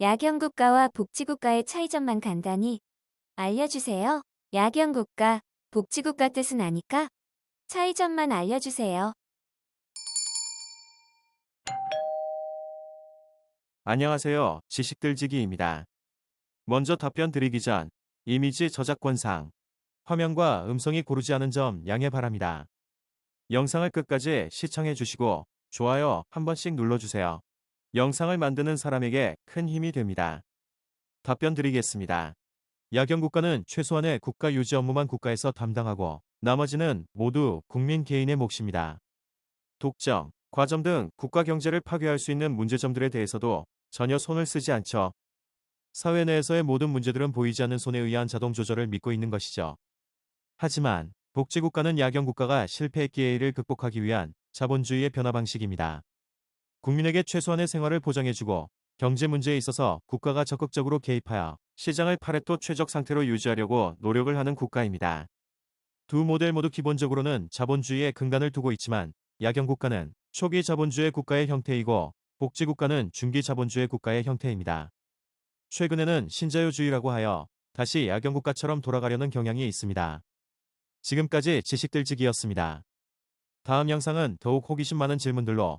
야경국가와 복지국가의 차이점만 간단히 알려주세요. 야경국가, 복지국가 뜻은 아니까 차이점만 알려주세요. 안녕하세요. 지식들지기입니다. 먼저 답변 드리기 전 이미지 저작권상 화면과 음성이 고르지 않은 점 양해 바랍니다. 영상을 끝까지 시청해 주시고 좋아요 한 번씩 눌러주세요. 영상을 만드는 사람에게 큰 힘이 됩니다. 답변 드리겠습니다. 야경국가는 최소한의 국가 유지 업무만 국가에서 담당하고 나머지는 모두 국민 개인의 몫입니다. 독점, 과점 등 국가 경제를 파괴할 수 있는 문제점들에 대해서도 전혀 손을 쓰지 않죠. 사회 내에서의 모든 문제들은 보이지 않는 손에 의한 자동 조절을 믿고 있는 것이죠. 하지만 복지국가는 야경국가가 실패했기에 이를 극복하기 위한 자본주의의 변화 방식입니다. 국민에게 최소한의 생활을 보장해주고 경제 문제에 있어서 국가가 적극적으로 개입하여 시장을 파레토 최적 상태로 유지하려고 노력을 하는 국가입니다. 두 모델 모두 기본적으로는 자본주의에 근간을 두고 있지만 야경국가는 초기 자본주의 국가의 형태이고 복지국가는 중기 자본주의 국가의 형태입니다. 최근에는 신자유주의라고 하여 다시 야경국가처럼 돌아가려는 경향이 있습니다. 지금까지 지식들지기였습니다. 다음 영상은 더욱 호기심 많은 질문들로